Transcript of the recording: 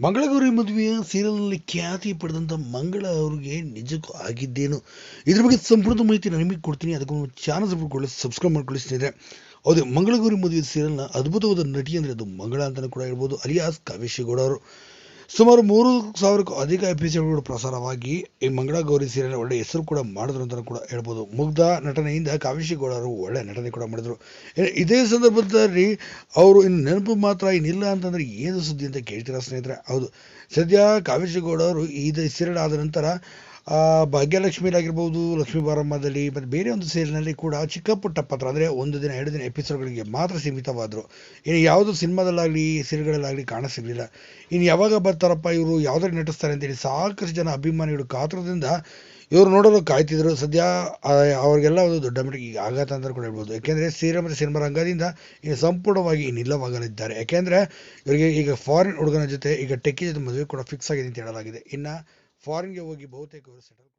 ಮಂಗಳಗೌರಿ ಮದುವೆಯ ಸೀರಿಯಲ್ನಲ್ಲಿ ಖ್ಯಾತಿ ಪಡೆದಂಥ ಮಂಗಳ ಅವರಿಗೆ ನಿಜಕ್ಕೂ ಆಗಿದ್ದೇನು? ಇದ್ರ ಬಗ್ಗೆ ಸಂಪೂರ್ಣ ಮಾಹಿತಿ ನಾನು ನಿಮಗೆ ಕೊಡ್ತೀನಿ. ಅದಕ್ಕೊಂದು ಚಾನಲ್ ಸಬ್ಸ್ಕ್ರೈಬ್ ಸಬ್ಸ್ಕ್ರೈಬ್ ಮಾಡ್ಕೊಳ್ಳಿ ಸ್ನೇಹಿತರೆ. ಹೌದು, ಮಂಗಳಗೌರಿ ಮದುವೆ ಸೀರಿಯಲ್ನ ಅದ್ಭುತವಾದ ನಟಿ ಅಂದರೆ ಅದು ಮಂಗಳ ಅಂತಲೂ ಕೂಡ ಹೇಳ್ಬೋದು. ಅಲಿಯಾಸ್ ಕಾವ್ಯಶ್ರೀಗೌಡ ಅವರು. ಸುಮಾರು ಮೂರು ಸಾವಿರಕ್ಕೂ ಅಧಿಕ ಎಪಿಸೋಡ್ಗಳು ಪ್ರಸಾರವಾಗಿ ಈ ಮಂಗಳ ಗೌರಿ ಸೀರಿಯಲ್ ಒಳ್ಳೆ ಹೆಸರು ಕೂಡ ಮಾಡಿದ್ರು ಅಂತ ಕೂಡ ಹೇಳ್ಬೋದು. ಮುಗ್ಧ ನಟನೆಯಿಂದ ಕಾವೇಶಿ ಗೌಡರು ಒಳ್ಳೆ ನಟನೆ ಕೂಡ ಮಾಡಿದ್ರು. ಇದೇ ಸಂದರ್ಭದಲ್ಲಿ ಅವರು ಇನ್ನು ನೆನಪು ಮಾತ್ರ ಇನ್ನಿಲ್ಲ ಅಂತಂದರೆ ಏನು ಸುದ್ದಿ ಅಂತ ಕೇಳ್ತೀರಾ ಸ್ನೇಹಿತರೆ? ಹೌದು. ಸದ್ಯ ಕಾವೇಶಿ ಗೌಡ ಅವರು ಈ ಸೀರಿಯಲ್ ಆದ ನಂತರ ಭಾಗ್ಯಲಕ್ಷ್ಮಿಲಾಗಿರ್ಬೋದು ಲಕ್ಷ್ಮೀ ಬಾರಮ್ಮದಲ್ಲಿ, ಮತ್ತು ಬೇರೆ ಒಂದು ಸೀರಿಯಲ್ನಲ್ಲಿ ಕೂಡ ಚಿಕ್ಕ ಪುಟ್ಟ ಪಾತ್ರ ಅಂದರೆ ಒಂದು ದಿನ, ಎರಡು ದಿನ ಎಪಿಸೋಡ್ಗಳಿಗೆ ಮಾತ್ರ ಸೀಮಿತವಾದರು. ಇನ್ನು ಯಾವುದೋ ಸಿನಿಮಾದಲ್ಲಾಗಲಿ ಸೀರಿಯಲ್ಗಳಲ್ಲಾಗಲಿ ಕಾಣ ಸಿಗಲಿಲ್ಲ ಇನ್ನು ಯಾವಾಗ ಬರ್ತಾರಪ್ಪ ಇವರು, ಯಾವುದ್ರಲ್ಲಿ ನಟಿಸ್ತಾರೆ ಅಂತೇಳಿ ಸಾಕಷ್ಟು ಜನ ಅಭಿಮಾನಿಗಳು ಕಾತರದಿಂದ ಇವರು ನೋಡಲು ಕಾಯ್ತಿದ್ರು. ಸದ್ಯ ಅವರಿಗೆಲ್ಲ ಒಂದು ದೊಡ್ಡ ಮಟ್ಟಿಗೆ ಈಗ ಆಘಾತ ಅಂತ ಕೂಡ ಹೇಳ್ಬೋದು. ಯಾಕೆಂದರೆ ಸೀರಿಯಲ್ ಮತ್ತು ಸಿನಿಮಾ ರಂಗದಿಂದ ಇನ್ನು ಸಂಪೂರ್ಣವಾಗಿ ನಿಲ್ಲವಾಗಲಿದ್ದಾರೆ ಯಾಕೆಂದರೆ, ಇವರಿಗೆ ಈಗ ಫಾರಿನ್ ಹುಡುಗನ ಜೊತೆ, ಈಗ ಟೆಕ್ಕಿ ಜೊತೆ ಮದುವೆ ಕೂಡ ಫಿಕ್ಸ್ ಆಗಿದೆ ಅಂತ ಹೇಳಲಾಗಿದೆ. ಇನ್ನು ಫಾರಿನ್ಗೆ ಹೋಗಿ ಬಹುತೇಕ ಅವರು ಸೆಟಲ್